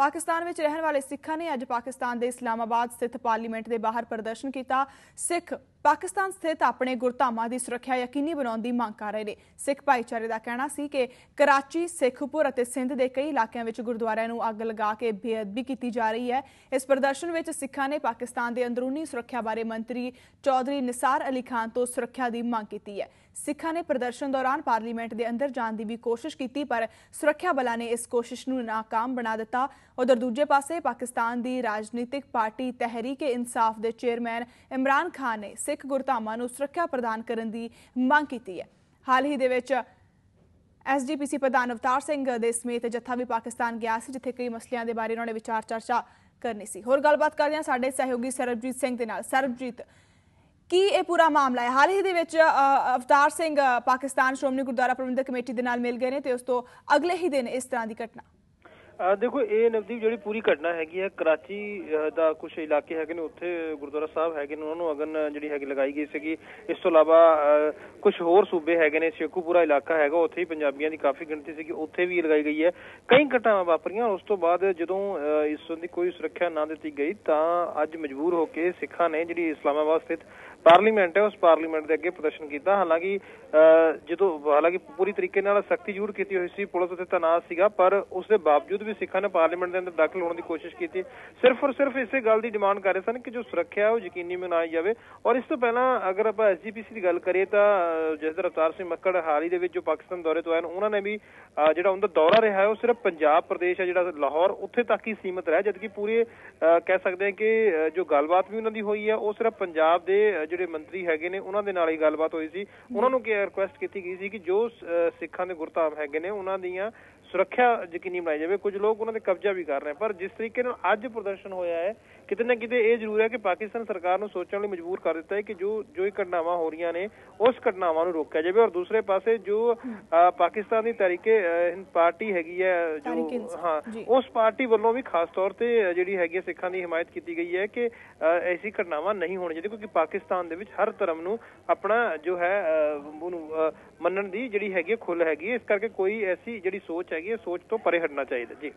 ਪਾਕਿਸਤਾਨ ਵਿੱਚ ਰਹਿਣ ਵਾਲੇ ਸਿੱਖਾਂ ਨੇ ਅੱਜ ਪਾਕਿਸਤਾਨ ਦੇ ਇਸਲਾਮਾਬਾਦ ਸਥਿਤ ਪਾਰਲੀਮੈਂਟ ਦੇ ਬਾਹਰ ਪ੍ਰਦਰਸ਼ਨ ਕੀਤਾ। ਸਿੱਖ ਪਾਕਿਸਤਾਨ ਸਥਿਤ ਆਪਣੇ ਗੁਰਧਾਮਾਂ ਦੀ ਸੁਰੱਖਿਆ ਯਕੀਨੀ ਬਣਾਉਣ ਦੀ ਮੰਗ ਕਰ ਰਹੇ ਨੇ। ਸਿੱਖ ਭਾਈਚਾਰੇ ਦਾ ਕਹਿਣਾ ਸੀ ਕਿ ਕਰਾਚੀ, ਸੇਖੂਪੁਰ ਅਤੇ ਸਿੰਧ ਦੇ ਕਈ ਇਲਾਕਿਆਂ ਵਿੱਚ ਗੁਰਦੁਆਰਿਆਂ ਨੂੰ ਅੱਗ ਲਗਾ ਕੇ ਬੇਅਦਬੀ ਕੀਤੀ ਜਾ ਰਹੀ ਹੈ। ਇਸ ਪ੍ਰਦਰਸ਼ਨ ਵਿੱਚ ਸਿੱਖਾਂ ਨੇ ਪਾਕਿਸਤਾਨ ਦੇ ਅੰਦਰੂਨੀ ਸੁਰੱਖਿਆ ਬਾਰੇ ਮੰਤਰੀ ਚੌਧਰੀ ਨਿਸਾਰ ਅਲੀ ਖਾਨ ਤੋਂ ਸੁਰੱਖਿਆ ਦੀ ਮੰਗ ਕੀਤੀ ਹੈ। ਸਿੱਖਾਂ ਨੇ ਪ੍ਰਦਰਸ਼ਨ ਦੌਰਾਨ ਪਾਰਲੀਮੈਂਟ ਦੇ ਅੰਦਰ ਜਾਣ ਦੀ ਵੀ ਕੋਸ਼ਿਸ਼ ਕੀਤੀ, ਪਰ ਸੁਰੱਖਿਆ ਬਲਾਂ ਨੇ ਇਸ ਕੋਸ਼ਿਸ਼ ਨੂੰ ਨਾਕਾਮ ਬਣਾ ਦਿੱਤਾ। ਉਧਰ ਦੂਜੇ ਪਾਸੇ ਪਾਕਿਸਤਾਨ ਦੀ ਰਾਜਨੀਤਿਕ ਪਾਰਟੀ ਤਹਿਰੀਕ ਇਨਸਾਫ ਦੇ ਚੇਅਰਮੈਨ ਇਮਰਾਨ ਖਾਨ ਨੇ ਸਿੱਖ ਗੁਰਧਾਮਾਂ ਨੂੰ ਸੁਰੱਖਿਆ ਪ੍ਰਦਾਨ ਕਰਨ ਦੀ ਮੰਗ ਕੀਤੀ ਹੈ। ਹਾਲ ਹੀ ਦੇ ਵਿੱਚ ਐਸਜੀਪੀਸੀ ਪ੍ਰਧਾਨ ਅਵਤਾਰ ਸਿੰਘ ਦੇ ਸਮੇਤ ਜਥਾ ਵੀ ਪਾਕਿਸਤਾਨ ਗਿਆ ਸੀ, ਜਿੱਥੇ ਕਈ ਮਸਲਿਆਂ ਦੇ ਬਾਰੇ ਉਹਨਾਂ ਨੇ ਵਿਚਾਰ ਚਰਚਾ ਕਰਨੀ ਸੀ। ਹੋਰ ਗੱਲਬਾਤ ਕਰਦੇ ਹਾਂ ਸਾਡੇ ਸਹਿਯੋਗੀ ਸਰਬਜੀਤ ਸਿੰਘ ਦੇ ਨਾਲ। ਸਰਬਜੀਤ, ਕੀ ਇਹ ਪੂਰਾ ਮਾਮਲਾ ਹੈ? ਹਾਲ ਹੀ ਦੇ ਵਿੱਚ ਅਵਤਾਰ ਸਿੰਘ ਪਾਕਿਸਤਾਨ ਸ਼੍ਰੋਮਣੀ ਗੁਰਦੁਆਰਾ ਪ੍ਰਬੰਧਕ ਕਮੇਟੀ ਦੇ ਨਾਲ ਮਿਲ ਗਏ ਨੇ ਤੇ ਉਸ ਤੋਂ ਅਗਲੇ ਹੀ ਦਿਨ ਇਸ ਤਰ੍ਹਾਂ ਦੀ ਘਟਨਾ। ਦੇਖੋ, ਇਹ ਨਵਦੀਪ ਜਿਹੜੀ ਪੂਰੀ ਘਟਨਾ ਹੈਗੀ ਹੈ, ਕਰਾਚੀ ਦਾ ਕੁਝ ਇਲਾਕੇ ਹੈਗੇ ਨੇ, ਉੱਥੇ ਗੁਰਦੁਆਰਾ ਸਾਹਿਬ ਹੈਗੇ ਨੇ, ਉਹਨਾਂ ਨੂੰ ਅਗਨ ਜਿਹੜੀ ਹੈਗੀ ਲਗਾਈ ਗਈ ਸੀਗੀ। ਇਸ ਤੋਂ ਇਲਾਵਾ ਕੁਝ ਹੋਰ ਸੂਬੇ ਹੈਗੇ ਨੇ, ਸ਼ੇਖੂਪੁਰਾ ਇਲਾਕਾ ਹੈਗਾ, ਉੱਥੇ ਹੀ ਪੰਜਾਬੀਆਂ ਦੀ ਕਾਫੀ ਗਿਣਤੀ ਸੀਗੀ, ਉੱਥੇ ਵੀ ਲਗਾਈ ਗਈ ਹੈ। ਕਈ ਘਟਨਾਵਾਂ ਵਾਪਰੀਆਂ ਉਸ ਤੋਂ ਬਾਅਦ ਜਦੋਂ ਇਸ ਦੀ ਕੋਈ ਸੁਰੱਖਿਆ ਨਾ ਦਿੱਤੀ ਗਈ, ਤਾਂ ਅੱਜ ਮਜਬੂਰ ਹੋ ਕੇ ਸਿੱਖਾਂ ਨੇ ਜਿਹੜੀ ਇਸਲਾਮਾਬਾਦ ਸਥਿਤ ਪਾਰਲੀਮੈਂਟ ਹੈ, ਉਸ ਪਾਰਲੀਮੈਂਟ ਦੇ ਅੱਗੇ ਪ੍ਰਦਰਸ਼ਨ ਕੀਤਾ। ਹਾਲਾਂਕਿ ਜਦੋਂ, ਹਾਲਾਂਕਿ ਪੂਰੀ ਤਰੀਕੇ ਨਾਲ ਸਖਤੀ ਜ਼ਰੂਰ ਕੀਤੀ ਹੋਈ ਸੀ, ਪੁਲਿਸ ਉੱਤੇ ਤਨਾਤ ਸੀਗਾ, ਪਰ ਉਸ ਦੇ ਬਾਵਜੂਦ ਵੀ ਸਿੱਖਾਂ ਨੇ ਪਾਰਲੀਮੈਂਟ ਦੇ ਅੰਦਰ ਦਾਖਲ ਹੋਣ ਦੀ ਕੋਸ਼ਿਸ਼ ਕੀਤੀ। ਸਿਰਫ ਔਰ ਸਿਰਫ ਇਸੇ ਗੱਲ ਦੀ ਡਿਮਾਂਡ ਕਰ ਰਹੇ ਸਨ ਕਿ ਜੋ ਸੁਰੱਖਿਆ ਹੈ ਉਹ ਯਕੀਨੀ ਬਣਾਈ ਜਾਵੇ। ਔਰ ਇਸ ਤੋਂ ਪਹਿਲਾਂ ਅਗਰ ਆਪਾਂ ਐਸਜੀਪੀਸੀ ਦੀ ਗੱਲ ਕਰੀਏ ਤਾਂ ਜਿਸ ਤਰ੍ਹਾਂ ਅਵਤਾਰ ਸਿੰਘ ਮੱਕੜ ਹਾਲ ਹੀ ਦੇ ਵਿੱਚ ਜੋ ਪਾਕਿਸਤਾਨ ਦੌਰੇ ਤੋਂ ਆਏ ਉਹਨਾਂ ਨੇ ਵੀ ਜਿਹੜਾ ਉਹਨਾਂ ਦਾ ਦੌਰਾ ਰਿਹਾ ਹੈ ਉਹ ਸਿਰਫ ਪੰਜਾਬ ਪ੍ਰਦੇਸ਼ ਹੈ ਜਿਹੜਾ ਲਾਹੌਰ ਉੱਥੇ ਤੱਕ ਹੀ ਸੀਮਿਤ ਰਿਹਾ। ਜਦਕਿ ਪੂਰੇ ਅਹ, ਕਹਿ ਸਕਦੇ ਹਾਂ ਕਿ ਜੋ ਗੱਲਬਾਤ ਵੀ ਉਹਨਾਂ ਦੀ ਹੋਈ ਹੈ ਉਹ ਸਿਰਫ ਪੰਜਾਬ ਦੇ ਜਿਹੜੇ ਮੰਤਰੀ ਹੈਗੇ ਨੇ ਉਹਨਾਂ ਦੇ ਨਾਲ ਹੀ ਗੱਲਬਾਤ ਹੋਈ ਸੀ। ਉਹਨਾਂ ਨੂੰ ਕੀ ਰਿਕੁਐਸਟ ਕੀਤੀ ਗਈ ਸੀ ਕਿ ਜੋ ਸਿੱਖਾਂ ਦੇ ਗੁਰਧਾਮ ਹੈਗੇ ਨੇ ਉਹਨਾਂ ਦੀਆਂ ਸੁਰੱਖਿਆ ਯਕੀਨੀ ਬਣਾਈ ਜਾਵੇ। ਕੁਝ ਲੋਕ ਉਹਨਾਂ ਦੇ ਕਬਜ਼ਾ ਵੀ ਕਰ ਰਹੇ ਪਰ ਜਿਸ ਤਰੀਕੇ ਨਾਲ ਅੱਜ ਪ੍ਰਦਰਸ਼ਨ ਹੋਇਆ ਹੈ ਕਿਤੇ ਨਾ ਕਿਤੇ ਇਹ ਜ਼ਰੂਰ ਹੈ ਕਿ ਪਾਕਿਸਤਾਨ ਸਰਕਾਰ ਨੂੰ ਸੋਚਣ ਲਈ ਮਜਬੂਰ ਕਰ ਦਿੱਤਾ ਹੈ ਕਿ ਜੋ ਜੋ ਇਹ ਘਟਨਾਵਾਂ ਹੋ ਰਹੀਆਂ ਨੇ ਉਸ ਘਟਨਾਵਾਂ ਨੂੰ ਰੋਕਿਆ ਜਾਵੇ। ਔਰ ਦੂਸਰੇ ਪਾਸੇ ਜੋ ਪਾਕਿਸਤਾਨ ਦੀ ਤਰੀਕੇ ਪਾਰਟੀ ਹੈਗੀ ਹੈ ਜੋ ਹਾਂ। ਉਸ ਪਾਰਟੀ ਵੱਲੋਂ ਵੀ ਖਾਸ ਤੌਰ ਤੇ ਜਿਹੜੀ ਹੈਗੀ ਹੈ ਸਿੱਖਾਂ ਦੀ ਹਮਾਇਤ ਕੀਤੀ ਗਈ ਹੈ ਕਿ ਐਸੀ ਘਟਨਾਵਾਂ ਨਹੀਂ ਹੋਣੀ ਚਾਹੀਦੀ ਕਿਉਂਕਿ ਪਾਕਿਸਤਾਨ ਦੇ ਵਿੱਚ ਹਰ ਧਰਮ ਨੂੰ ਆਪਣਾ ਜੋ ਹੈ ਉਹਨੂੰ ਮੰਨਣ ਦੀ ਜਿਹੜੀ ਹੈਗੀ ਹੈ ਖੁੱਲ੍ਹ ਹੈਗੀ ਇਸ ਕਰਕੇ ਕੋਈ ਐਸੀ ਜਿਹੜੀ ਸੋਚ ਹੈਗੀ ਹੈ ਸੋਚ ਤੋਂ ਪਰੇ ਹਟਣਾ ਚਾਹੀਦਾ ਜੀ।